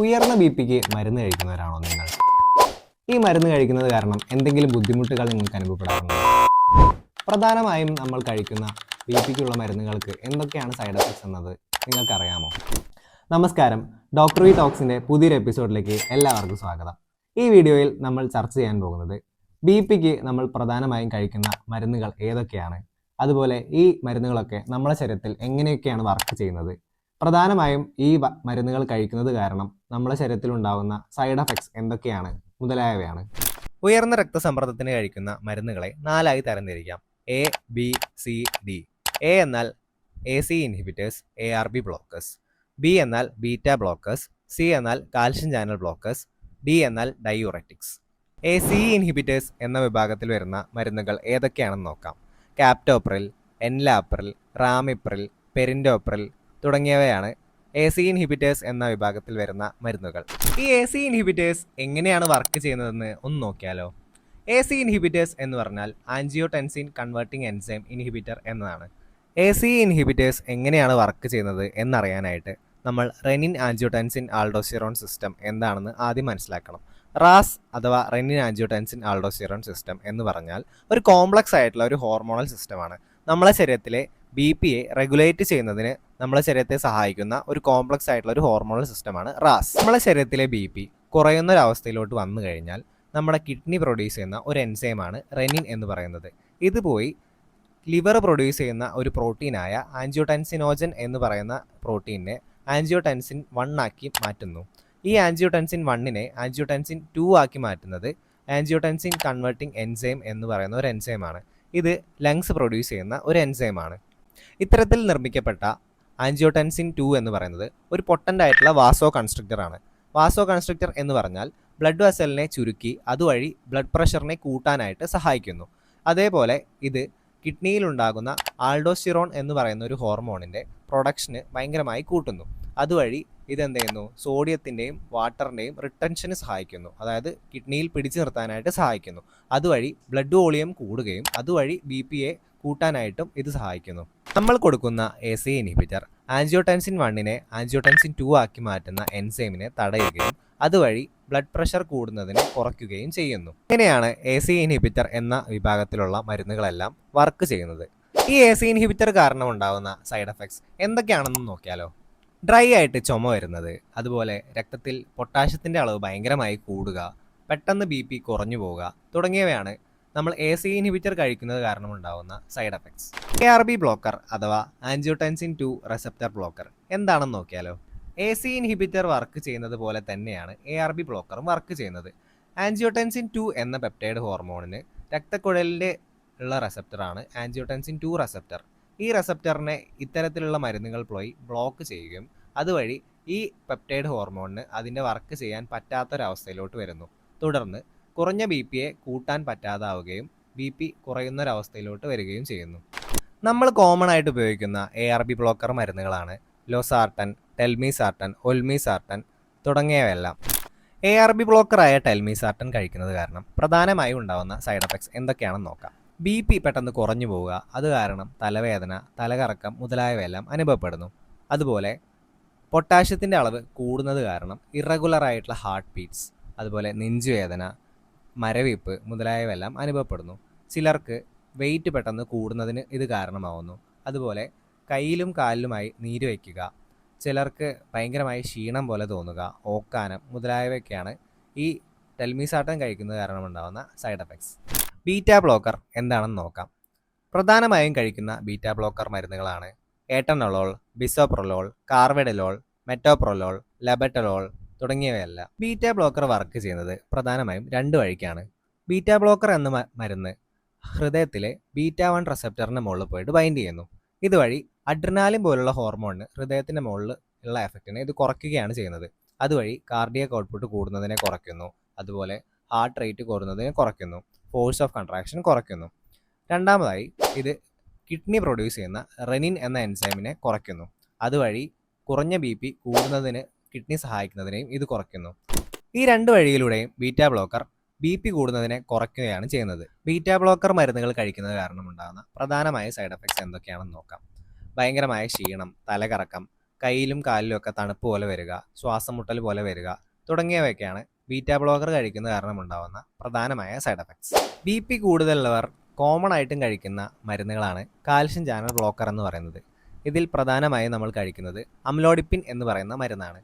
ഉയർന്ന ബി പിക്ക് മരുന്ന് കഴിക്കുന്നവരാണോ നിങ്ങൾ? ഈ മരുന്ന് കഴിക്കുന്നത് കാരണം എന്തെങ്കിലും ബുദ്ധിമുട്ടുകൾ നിങ്ങൾക്ക് അനുഭവപ്പെടാറുണ്ടോ? പ്രധാനമായും നമ്മൾ കഴിക്കുന്ന ബി പിക്കുള്ള മരുന്നുകൾക്ക് എന്തൊക്കെയാണ് സൈഡ് എഫക്ട്സ് എന്നത് നിങ്ങൾക്കറിയാമോ? നമസ്കാരം. ഡോക്ടർ വി ടോക്സിന്റെ പുതിയൊരു എപ്പിസോഡിലേക്ക് എല്ലാവർക്കും സ്വാഗതം. ഈ വീഡിയോയിൽ നമ്മൾ ചർച്ച ചെയ്യാൻ പോകുന്നത് ബി പിക്ക് നമ്മൾ പ്രധാനമായും കഴിക്കുന്ന മരുന്നുകൾ ഏതൊക്കെയാണ്? അതുപോലെ ഈ മരുന്നുകളൊക്കെ നമ്മുടെ ശരീരത്തിൽ എങ്ങനെയൊക്കെയാണ് വർക്ക് ചെയ്യുന്നത്? പ്രധാനമായും ഈ മരുന്നുകൾ കഴിക്കുന്നത് കാരണം നമ്മുടെ ശരീരത്തിൽ ഉണ്ടാകുന്ന സൈഡ് എഫക്ട്സ് എന്തൊക്കെയാണ്? മുതലായവയാണ്. ഉയർന്ന രക്തസമ്മർദ്ദത്തിന് കഴിക്കുന്ന മരുന്നുകളെ നാലായി തരംതിരിക്കാം. A B C D A എന്നാൽ A C inhibitors A R B blockers B എന്നാൽ ബീറ്റ ബ്ലോക്കേഴ്സ് സി എന്നാൽ കാൽഷ്യം ചാനൽ ബ്ലോക്കേഴ്സ് ഡി എന്നാൽ ഡയൂററ്റിക്സ് എ സി ഇൻഹിബിറ്റേഴ്സ് എന്ന വിഭാഗത്തിൽ വരുന്ന മരുന്നുകൾ ഏതൊക്കെയാണെന്ന് നോക്കാം. ക്യാപ്റ്റോപ്രിൽ എൻലാപ്രിൽ റാമിപ്രിൽ പെരിൻഡോപ്രിൽ തുടങ്ങിയവയാണ് എ സി ഇൻഹിബിറ്റേഴ്സ് എന്ന വിഭാഗത്തിൽ വരുന്ന മരുന്നുകൾ. ഈ എ സി ഇൻഹിബിറ്റേഴ്സ് എങ്ങനെയാണ് വർക്ക് ചെയ്യുന്നതെന്ന് ഒന്ന് നോക്കിയാലോ? എ സി ഇൻഹിബിറ്റേഴ്സ് എന്ന് പറഞ്ഞാൽ ആൻജിയോടെൻസിൻ കൺവേർട്ടിംഗ് എൻസൈം ഇൻഹിബിറ്റർ എന്നതാണ്. എ സി ഇൻഹിബിറ്റേഴ്സ് എങ്ങനെയാണ് വർക്ക് ചെയ്യുന്നത് എന്നറിയാനായിട്ട് നമ്മൾ റെനിൻ ആൻജിയോടെൻസിൻ ആൾഡോസിറോൺ സിസ്റ്റം എന്താണെന്ന് ആദ്യം മനസ്സിലാക്കണം. റാസ് അഥവാ റെനിൻ ആൻജിയോടെൻസിൻ ആൾഡോസിറോൺ സിസ്റ്റം എന്ന് പറഞ്ഞാൽ ഒരു കോംപ്ലക്സ് ആയിട്ടുള്ള ഒരു ഹോർമോണൽ സിസ്റ്റമാണ് നമ്മളെ ശരീരത്തിലെ ബി പി എ റെഗുലേറ്റ് ചെയ്യുന്നതിന് നമ്മളെ ശരീരത്തെ സഹായിക്കുന്ന ഒരു കോംപ്ലക്സ് ആയിട്ടുള്ള ഒരു ഹോർമോണൽ സിസ്റ്റമാണ് റാസ്. നമ്മളെ ശരീരത്തിലെ ബി പി കുറയുന്ന ഒരു അവസ്ഥയിലോട്ട് വന്നു കഴിഞ്ഞാൽ നമ്മുടെ കിഡ്നി പ്രൊഡ്യൂസ് ചെയ്യുന്ന ഒരു എൻസൈമാണ് റെനിൻ എന്ന് പറയുന്നത്. ഇത് പോയി ലിവർ പ്രൊഡ്യൂസ് ചെയ്യുന്ന ഒരു പ്രോട്ടീനായ ആൻജിയോടെൻസിനോജൻ എന്ന് പറയുന്ന പ്രോട്ടീനെ ആൻജിയോടെൻസിൻ വൺ ആക്കി മാറ്റുന്നു. ഈ ആൻജിയോടെൻസിൻ വണ്ണിനെ ആൻജിയോടെൻസിൻ ടു ആക്കി മാറ്റുന്നത് ആൻജിയോടെൻസിൻ കൺവേർട്ടിംഗ് എൻസൈം എന്ന് പറയുന്ന ഒരു എൻസൈമാണ് ഇത് ലങ്സ് പ്രൊഡ്യൂസ് ചെയ്യുന്ന ഒരു എൻസൈമാണ് ഇത്തരത്തിൽ നിർമ്മിക്കപ്പെട്ട ആൻജിയോടെൻസിൻ ടു എന്ന് പറയുന്നത് ഒരു പൊട്ടന്റ് ആയിട്ടുള്ള വാസോ കൺസ്ട്രക്ടറാണ് വാസോ കൺസ്ട്രക്ടർ എന്ന് പറഞ്ഞാൽ ബ്ലഡ് വെസലിനെ ചുരുക്കി അതുവഴി ബ്ലഡ് പ്രഷറിനെ കൂട്ടാനായിട്ട് സഹായിക്കുന്നു. അതേപോലെ ഇത് കിഡ്നിയിലുണ്ടാകുന്ന ആൾഡോസിറോൺ എന്ന് പറയുന്ന ഒരു ഹോർമോണിന്റെ പ്രൊഡക്ഷന് ഭയങ്കരമായി കൂട്ടുന്നു. അതുവഴി ഇതെന്ത് ചെയ്യുന്നു സോഡിയത്തിന്റെയും വാട്ടറിന്റെയും റിട്ടൻഷന് സഹായിക്കുന്നു. അതായത് കിഡ്നിയിൽ പിടിച്ചു നിർത്താനായിട്ട് സഹായിക്കുന്നു. അതുവഴി ബ്ലഡ് വോളിയം കൂടുകയും അതുവഴി ബി പി എ കൂട്ടാനായിട്ടും ഇത് സഹായിക്കുന്നു. നമ്മൾ കൊടുക്കുന്ന എ സി ഇൻഹിബിറ്റർ ആൻജിയോടെൻസിൻ വണ്ണിനെ ആൻജിയോടെൻസിൻ ടു ആക്കി മാറ്റുന്ന എൻസൈമിനെ തടയുകയും അതുവഴി ബ്ലഡ് പ്രഷർ കൂടുന്നതിനെ കുറയ്ക്കുകയും ചെയ്യുന്നു. ഇങ്ങനെയാണ് എ സി ഇൻഹിബിറ്റർ എന്ന വിഭാഗത്തിലുള്ള മരുന്നുകളെല്ലാം വർക്ക് ചെയ്യുന്നത്. ഈ എ സി ഇൻഹിബിറ്റർ കാരണം ഉണ്ടാകുന്ന സൈഡ് എഫക്ട്സ് എന്തൊക്കെയാണെന്ന് നോക്കിയാലോ? ഡ്രൈ ആയിട്ട് ചുമ വരുന്നത്. അതുപോലെ രക്തത്തിൽ പൊട്ടാഷ്യത്തിന്റെ അളവ് ഭയങ്കരമായി കൂടുക പെട്ടെന്ന് ബി പി കുറഞ്ഞു പോവുക തുടങ്ങിയവയാണ് നമ്മൾ എ സി ഇൻഹിബിറ്റർ കഴിക്കുന്നത് കാരണമുണ്ടാകുന്ന side effects A R B blocker അഥവാ ആൻജിയോടെൻസിൻ ടു റെസെപ്റ്റർ ബ്ലോക്കർ എന്താണെന്ന് നോക്കിയാലോ? എ സി ഇൻഹിബിറ്റർ വർക്ക് ചെയ്യുന്നത് പോലെ തന്നെയാണ് എ ആർ ബി ബ്ലോക്കറും വർക്ക് ചെയ്യുന്നത്. ആൻജിയോടെൻസിൻ ടു എന്ന പെപ്റ്റൈഡ് ഹോർമോണിന് രക്തക്കുഴലിന്റെ ഉള്ള റെസെപ്റ്ററാണ് ആൻജിയോടെൻസിൻ ടു റെസപ്റ്റർ ഈ റെസപ്റ്ററിനെ ഇത്തരത്തിലുള്ള മരുന്നുകൾ പോയി ബ്ലോക്ക് ചെയ്യുകയും അതുവഴി ഈ പെപ്റ്റൈഡ് ഹോർമോണിന് അതിന്റെ വർക്ക് ചെയ്യാൻ പറ്റാത്തൊരവസ്ഥയിലോട്ട് വരുന്നു. തുടർന്ന് കുറഞ്ഞ ബി പിയെ കൂട്ടാൻ പറ്റാതാവുകയും ബി പി കുറയുന്നൊരവസ്ഥയിലോട്ട് വരികയും ചെയ്യുന്നു. നമ്മൾ കോമൺ ആയിട്ട് ഉപയോഗിക്കുന്ന എ ആർ ബി ബ്ലോക്കർ മരുന്നുകളാണ് ലോസാർട്ടൻ ടെൽമിസാർട്ടൻ ഒൽമിസാർട്ടൻ തുടങ്ങിയവയെല്ലാം. എ ആർ ബി ബ്ലോക്കറായ ടെൽമിസാർട്ടൻ കഴിക്കുന്നത് കാരണം പ്രധാനമായും ഉണ്ടാകുന്ന സൈഡ് എഫക്ട്സ് എന്തൊക്കെയാണെന്ന് നോക്കാം. ബി പി പെട്ടെന്ന് കുറഞ്ഞു പോവുക. അത് കാരണം തലവേദന തലകറക്കം മുതലായവയെല്ലാം അനുഭവപ്പെടുന്നു. അതുപോലെ പൊട്ടാഷ്യത്തിന്റെ അളവ് കൂടുന്നത് കാരണം ഇറഗുലറായിട്ടുള്ള ഹാർട്ട് ബീറ്റ്സ് അതുപോലെ നെഞ്ചുവേദന മരവിപ്പ് മുതലായവയെല്ലാം അനുഭവപ്പെടുന്നു. ചിലർക്ക് വെയിറ്റ് പെട്ടെന്ന് കൂടുന്നതിന് ഇത് കാരണമാവുന്നു. അതുപോലെ കയ്യിലും കാലിലുമായി നീര് വയ്ക്കുക ചിലർക്ക് ഭയങ്കരമായി ക്ഷീണം പോലെ തോന്നുക ഓക്കാനം മുതലായവയൊക്കെയാണ് ഈ ടെൽമീസാട്ടം കഴിക്കുന്നത് കാരണമുണ്ടാകുന്ന സൈഡ് എഫക്ട്സ് ബീറ്റ ബ്ലോക്കർ എന്താണെന്ന് നോക്കാം. പ്രധാനമായും കഴിക്കുന്ന ബീറ്റ ബ്ലോക്കർ മരുന്നുകളാണ് atenolol bisoprolol carvedilol metoprolol labetalol തുടങ്ങിയവയല്ല. Beta blocker work ചെയ്യുന്നത് പ്രധാനമായും രണ്ട് വഴിക്കാണ്. ബീറ്റ ബ്ലോക്കർ എന്ന മരുന്ന് ഹൃദയത്തിലെ ബീറ്റ വൺ റിസെപ്റ്ററിന് മുകളിൽ പോയിട്ട് ബൈൻഡ് ചെയ്യുന്നു. ഇതുവഴി അഡ്രിനാലിൻ പോലുള്ള ഹോർമോണിന് ഹൃദയത്തിന്റെ മുകളിൽ ഉള്ള എഫക്റ്റിനെ ഇത് കുറയ്ക്കുകയാണ് ചെയ്യുന്നത്. അതുവഴി കാർഡിയക് ഔട്ട്പുട്ട് കൂടുന്നതിനെ കുറയ്ക്കുന്നു. അതുപോലെ ഹാർട്ട് റേറ്റ് കൂടുന്നതിനെ കുറയ്ക്കുന്നു. ഫോഴ്സ് ഓഫ് കൺട്രാക്ഷൻ കുറയ്ക്കുന്നു. രണ്ടാമതായി ഇത് കിഡ്നി പ്രൊഡ്യൂസ് ചെയ്യുന്ന റെനിൻ എന്ന എൻസൈമിനെ കുറയ്ക്കുന്നു. അതുവഴി കുറഞ്ഞ ബി പി കൂടുന്നതിന് കിഡ്നി സഹായിക്കുന്നതിനെയും ഇത് കുറയ്ക്കുന്നു. ഈ രണ്ട് വഴിയിലൂടെയും ബീറ്റ ബ്ലോക്കർ ബി പി കൂടുന്നതിനെ കുറയ്ക്കുകയാണ് ചെയ്യുന്നത്. ബീറ്റ ബ്ലോക്കർ മരുന്നുകൾ കഴിക്കുന്നത് കാരണം ഉണ്ടാകുന്ന പ്രധാനമായ സൈഡ് എഫക്ട്സ് എന്തൊക്കെയാണെന്ന് നോക്കാം. ഭയങ്കരമായ ക്ഷീണം തലകറക്കം കയ്യിലും കാലിലും ഒക്കെ തണുപ്പ് പോലെ വരിക ശ്വാസം മുട്ടൽ പോലെ വരിക തുടങ്ങിയവയൊക്കെയാണ് ബീറ്റ ബ്ലോക്കർ കഴിക്കുന്ന കാരണം ഉണ്ടാവുന്ന പ്രധാനമായ സൈഡ് എഫക്ട്സ്. ബി പി കൂടുതലുള്ളവർ കോമൺ ആയിട്ടും കഴിക്കുന്ന മരുന്നുകളാണ് കാൽഷ്യം ചാനൽ ബ്ലോക്കർ എന്ന് പറയുന്നത്. ഇതിൽ പ്രധാനമായും നമ്മൾ കഴിക്കുന്നത് അമിലോഡിപ്പിൻ എന്ന് പറയുന്ന മരുന്നാണ്.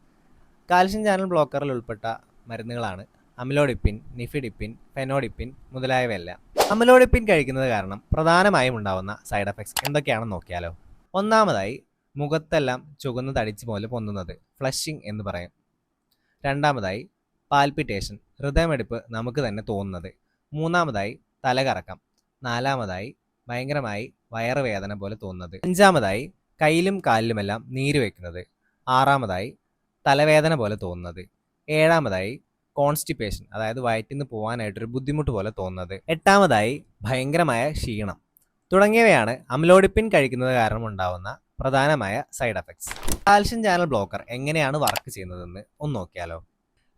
കാൽഷ്യം ചാനൽ ബ്ലോക്കറിൽ ഉൾപ്പെട്ട മരുന്നുകളാണ് അമിലോഡിപ്പിൻ നിഫിഡിപ്പിൻ ഫെനോഡിപ്പിൻ മുതലായവയെല്ലാം. അമിലോഡിപ്പിൻ കഴിക്കുന്നത് കാരണം പ്രധാനമായും ഉണ്ടാവുന്ന സൈഡ് എഫക്ട്സ് എന്തൊക്കെയാണെന്ന് നോക്കിയാലോ? ഒന്നാമതായി മുഖത്തെല്ലാം ചുവന്ന് തടിച്ച് പോലെ പൊന്തുന്നത് ഫ്ലഷിംഗ് എന്ന് പറയും. രണ്ടാമതായി പാൽപിറ്റേഷൻ ഹൃദയമെടുപ്പ് നമുക്ക് തന്നെ തോന്നുന്നത്. മൂന്നാമതായി തലകറക്കം. നാലാമതായി ഭയങ്കരമായി വയറുവേദന പോലെ തോന്നുന്നത്. അഞ്ചാമതായി കയ്യിലും കാലിലുമെല്ലാം നീര് വയ്ക്കുന്നത് ആറാമതായി തലവേദന പോലെ തോന്നുന്നത്. ഏഴാമതായി കോൺസ്റ്റിപ്പേഷൻ അതായത് വയറ്റിൽ നിന്ന് പോകാനായിട്ടൊരു ബുദ്ധിമുട്ട് പോലെ തോന്നുന്നത്. എട്ടാമതായി ഭയങ്കരമായ ക്ഷീണം. തുടങ്ങിയവയാണ് അമലോഡിപ്പിൻ കഴിക്കുന്നത് കാരണം ഉണ്ടാവുന്ന പ്രധാനമായ side effects calcium channel blocker എങ്ങനെയാണ് വർക്ക് ചെയ്യുന്നതെന്ന് ഒന്ന് നോക്കിയാലോ?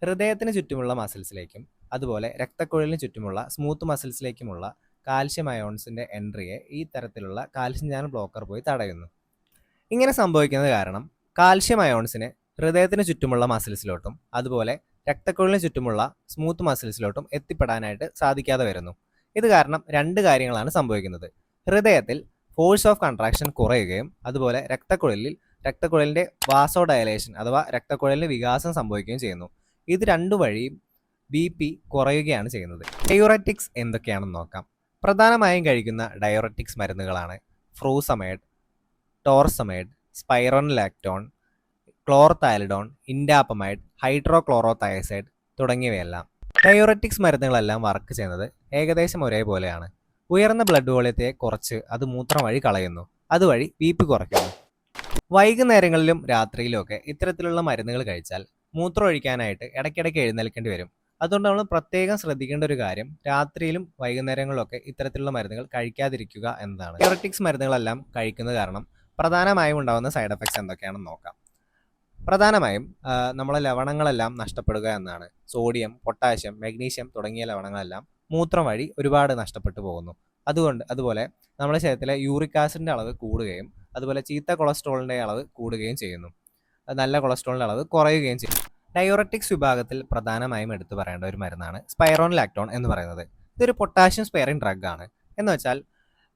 ഹൃദയത്തിന് ചുറ്റുമുള്ള മസിൽസിലേക്കും അതുപോലെ രക്തക്കുഴലിന് ചുറ്റുമുള്ള സ്മൂത്ത് മസിൽസിലേക്കുമുള്ള കാൽഷ്യം അയോൺസിന്റെ എൻട്രിയെ ഈ തരത്തിലുള്ള കാൽഷ്യം ചാനൽ ബ്ലോക്കർ പോയി തടയുന്നു. ഇങ്ങനെ സംഭവിക്കുന്നത് കാരണം കാൽഷ്യം അയോൺസിന് ഹൃദയത്തിന് ചുറ്റുമുള്ള മസിൽസിലോട്ടും അതുപോലെ രക്തക്കുഴലിന് ചുറ്റുമുള്ള സ്മൂത്ത് മസിൽസിലോട്ടും എത്തിപ്പെടാനായിട്ട് സാധിക്കാതെ വരുന്നു. ഇത് കാരണം രണ്ട് കാര്യങ്ങളാണ് സംഭവിക്കുന്നത്. ഹൃദയത്തിൽ ഫോഴ്സ് ഓഫ് കൺട്രാക്ഷൻ കുറയുകയും അതുപോലെ രക്തക്കുഴലിൽ രക്തക്കുഴലിന്റെ വാസോ ഡയലേഷൻ അഥവാ രക്തക്കുഴലിന് വികാസം സംഭവിക്കുകയും ചെയ്യുന്നു. ഇത് രണ്ടു വഴിയും ബി പി കുറയുകയാണ് ചെയ്യുന്നത്. ഡയോററ്റിക്സ് എന്തൊക്കെയാണെന്ന് നോക്കാം. പ്രധാനമായും കഴിക്കുന്ന ഡയോററ്റിക്സ് മരുന്നുകളാണ് ഫ്രൂസമൈഡ് ടോർസമൈഡ് സ്പൈറോൺ ലാക്ടോൺ ക്ലോർതാലിഡോൺ ഇൻഡാപ്പമൈഡ് ഹൈഡ്രോക്ലോറോതയസൈഡ് തുടങ്ങിയവയെല്ലാം. ഡയോററ്റിക്സ് മരുന്നുകളെല്ലാം വർക്ക് ചെയ്യുന്നത് ഏകദേശം ഒരേപോലെയാണ്. ഉയർന്ന ബ്ലഡ് വോളിയത്തെ കുറച്ച് അത് മൂത്രം വഴി കളയുന്നു. അതുവഴി ബി പി കുറയ്ക്കുന്നു. വൈകുന്നേരങ്ങളിലും രാത്രിയിലും ഒക്കെ ഇത്തരത്തിലുള്ള മരുന്നുകൾ കഴിച്ചാൽ മൂത്രം ഒഴിക്കാനായിട്ട് ഇടയ്ക്കിടയ്ക്ക് എഴുന്നേൽക്കേണ്ടി വരും. അതുകൊണ്ട് നമ്മൾ പ്രത്യേകം ശ്രദ്ധിക്കേണ്ട ഒരു കാര്യം രാത്രിയിലും വൈകുന്നേരങ്ങളിലൊക്കെ ഇത്തരത്തിലുള്ള മരുന്നുകൾ കഴിക്കാതിരിക്കുക എന്നതാണ്. ഡയോററ്റിക്സ് മരുന്നുകളെല്ലാം കഴിക്കുന്ന കാരണം പ്രധാനമായും ഉണ്ടാകുന്ന സൈഡ് എഫക്ട്സ് എന്തൊക്കെയാണെന്ന് നോക്കാം. പ്രധാനമായും നമ്മളെ ലവണങ്ങളെല്ലാം നഷ്ടപ്പെടുക എന്നാണ്. സോഡിയം പൊട്ടാഷ്യം മഗ്നീഷ്യം തുടങ്ങിയ ലവണങ്ങളെല്ലാം മൂത്രം വഴി ഒരുപാട് നഷ്ടപ്പെട്ടു പോകുന്നു. അതുകൊണ്ട് അതുപോലെ നമ്മുടെ ശരീരത്തിലെ യൂറിക് ആസിഡിന്റെ അളവ് കൂടുകയും അതുപോലെ ചീത്ത കൊളസ്ട്രോളിന്റെ അളവ് കൂടുകയും ചെയ്യുന്നു. നല്ല കൊളസ്ട്രോളിന്റെ അളവ് കുറയുകയും ചെയ്യും. ഡയോററ്റിക്സ് വിഭാഗത്തിൽ പ്രധാനമായും എടുത്തു പറയേണ്ട ഒരു മരുന്നാണ് സ്പൈറോൺ ലാക്ടോൺ എന്ന് പറയുന്നത്. ഇതൊരു പൊട്ടാഷ്യം ഡ്രഗ് ആണ് എന്ന് വെച്ചാൽ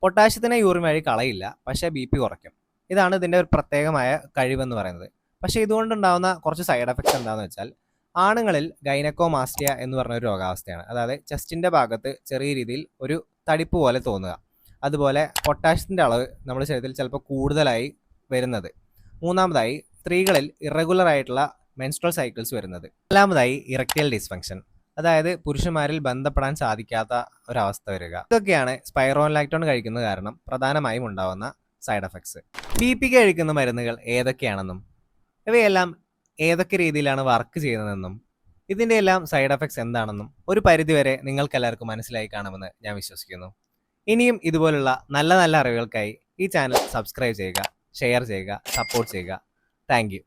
പൊട്ടാഷ്യത്തിനെ യൂറിൻ വഴി കളയില്ല പക്ഷേ ബി പി കുറയ്ക്കും. ഇതാണ് ഇതിന്റെ ഒരു പ്രത്യേകമായ കഴിവെന്ന് പറയുന്നത്. പക്ഷേ ഇതുകൊണ്ടുണ്ടാകുന്ന കുറച്ച് സൈഡ് എഫക്ട്സ് എന്താണെന്ന് വെച്ചാൽ ആണുങ്ങളിൽ ഗൈനക്കോമാസ്റ്റിയ എന്ന് പറഞ്ഞ ഒരു രോഗാവസ്ഥയാണ്. അതായത് ചെസ്റ്റിന്റെ ഭാഗത്ത് ചെറിയ രീതിയിൽ ഒരു തടിപ്പ് പോലെ തോന്നുക. അതുപോലെ പൊട്ടാഷ്യത്തിന്റെ അളവ് നമ്മുടെ ശരീരത്തിൽ ചിലപ്പോൾ കൂടുതലായി വരുന്നത്. മൂന്നാമതായി സ്ത്രീകളിൽ ഇറഗുലർ ആയിട്ടുള്ള മെൻസ്ട്രൽ സൈക്കിൾസ് വരുന്നത്. നാലാമതായി ഇറക്റ്റൽ ഡിസ്ഫങ്ഷൻ അതായത് പുരുഷന്മാരിൽ ബന്ധപ്പെടാൻ സാധിക്കാത്ത ഒരവസ്ഥ വരിക. ഇതൊക്കെയാണ് സ്പൈറോൺ ലാക്ടോൺ കഴിക്കുന്നത് കാരണം പ്രധാനമായും ഉണ്ടാവുന്ന സൈഡ് എഫക്ട്സ് ബി പി കഴിക്കുന്ന മരുന്നുകൾ ഏതൊക്കെയാണെന്നും ഇവയെല്ലാം ഏതൊക്കെ രീതിയിലാണ് വർക്ക് ചെയ്യുന്നതെന്നും ഇതിന്റെ എല്ലാം സൈഡ് എഫക്ട്സ് എന്താണെന്നും ഒരു പരിധിവരെ നിങ്ങൾക്കെല്ലാവർക്കും മനസ്സിലായി കാണുമെന്ന് ഞാൻ വിശ്വസിക്കുന്നു. ഇനിയും ഇതുപോലുള്ള നല്ല നല്ല അറിവുകൾക്കായി ഈ ചാനൽ സബ്സ്ക്രൈബ് ചെയ്യുക ഷെയർ ചെയ്യുക സപ്പോർട്ട് ചെയ്യുക. താങ്ക്